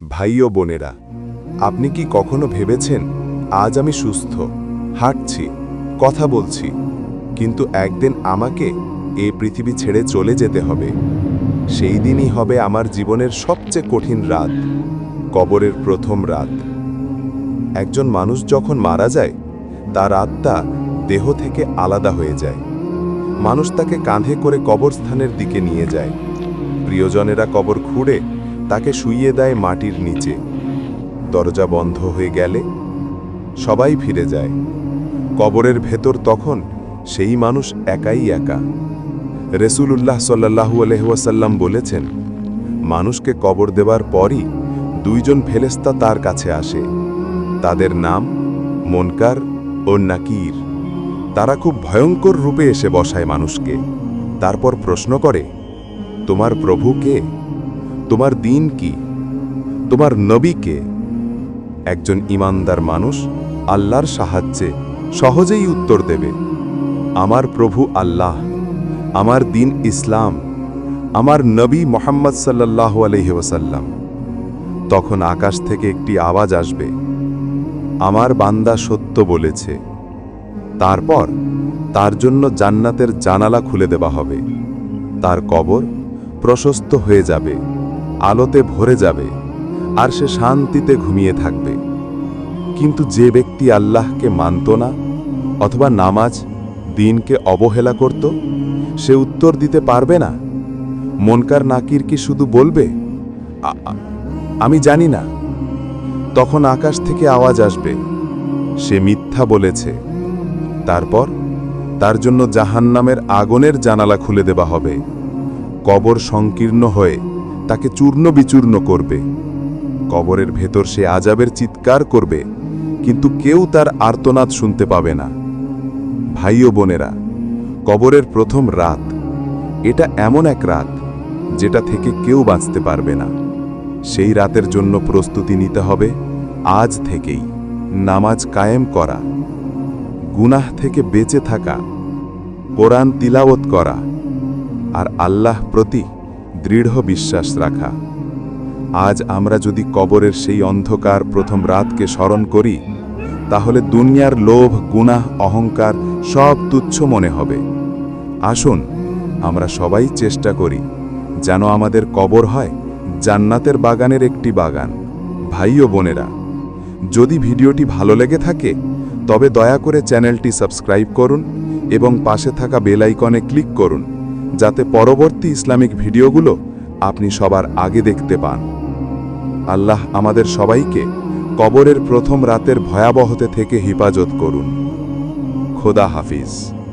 ভাই ও বোনেরা, আপনি কি কখনো ভেবেছেন আজ আমি সুস্থ, হাঁটছি, কথা বলছি, কিন্তু একদিন আমাকে এই পৃথিবী ছেড়ে চলে যেতে হবে? সেই দিনই হবে আমার জীবনের সবচেয়ে কঠিন রাত, কবরের প্রথম রাত। একজন মানুষ যখন মারা যায়, তার আত্মা দেহ থেকে আলাদা হয়ে যায়। মানুষ তাকে কাঁধে করে কবরস্থানের দিকে নিয়ে যায়। প্রিয়জনেরা কবর খুঁড়ে তাকে শুইয়ে দেয় মাটির নিচে। দরজা বন্ধ হয়ে গেলে সবাই ফিরে যায়। কবরের ভেতর তখন সেই মানুষ একাই একা। রেসুলুল্লাহ সাল্লাহু আলহাসাল্লাম বলেছেন, মানুষকে কবর দেবার পরই দুইজন ফেলেস্তা তার কাছে আসে। তাদের নাম মনকার ও নাকির। তারা খুব ভয়ঙ্কর রূপে এসে বসায় মানুষকে। তারপর প্রশ্ন করে, তোমার প্রভু কে? তোমার দিন কি? তোমার নবীকে একজন ইমানদার মানুষ আল্লাহর সাহায্যে সহজেই উত্তর দেবে, আমার প্রভু আল্লাহ, আমার দিন ইসলাম, আমার নবী মোহাম্মদ সাল্লাহ আলহিউসাল্লাম তখন আকাশ থেকে একটি আওয়াজ আসবে, আমার বান্দা সত্য বলেছে, তারপর তার জন্য জান্নাতের জানালা খুলে দেওয়া হবে, তার কবর প্রশস্ত হয়ে যাবে। আলোতে ভরে যাবে আর সে শান্তিতে ঘুমিয়ে থাকবে। কিন্তু যে ব্যক্তি আল্লাহকে মানত না অথবা নামাজ, দিনকে অবহেলা করত, সে উত্তর দিতে পারবে না? মনকার নাকির কি শুধু বলবে, "আ- আ- আমি জানি না। তখন আকাশ থেকে আওয়াজ আসবে, সে মিথ্যা বলেছে। তারপর তার জন্য জাহান্নামের আগুনের জানালা খুলে দেওয়া হবে। কবর সংকীর্ণ হয়ে তাকে চূর্ণ বিচূর্ণ করবে। কবরের ভেতর সে আজাবের চিৎকার করবে, কিন্তু কেউ তার আর্তনাদ শুনতে পাবে না। ভাই ও বোনেরা, কবরের প্রথম রাত, এটা এমন এক রাত যেটা থেকে কেউ বাঁচতে পারবে না। সেই রাতের জন্য প্রস্তুতি নিতে হবে আজ থেকেই, নামাজ কায়েম করা, গুনাহ থেকে বেঁচে থাকা, কোরআন তিলাওত করা, আর আল্লাহ প্রতি দৃঢ় বিশ্বাস রাখা। আজ আমরা যদি কবরের সেই অন্ধকার প্রথম রাতকে স্মরণ করি, তাহলে দুনিয়ার লোভ, গুনাহ, অহংকার সব তুচ্ছ মনে হবে। আসুন, আমরা সবাই চেষ্টা করি যেন আমাদের কবর হয় জান্নাতের বাগানের একটি বাগান। ভাই ও বোনেরা, যদি ভিডিওটি ভালো লেগে থাকে, তবে দয়া করে চ্যানেলটি সাবস্ক্রাইব করুন এবং পাশে থাকা বেল আইকনে ক্লিক করুন। যাতে পরবর্তী ইসলামিক ভিডিওগুলো আপনি সবার আগে দেখতে পান। আল্লাহ আমাদের সবাইকে কবরের প্রথম রাতের ভয়াবহতে থেকে হেফাজত করুন। খোদা হাফিজ।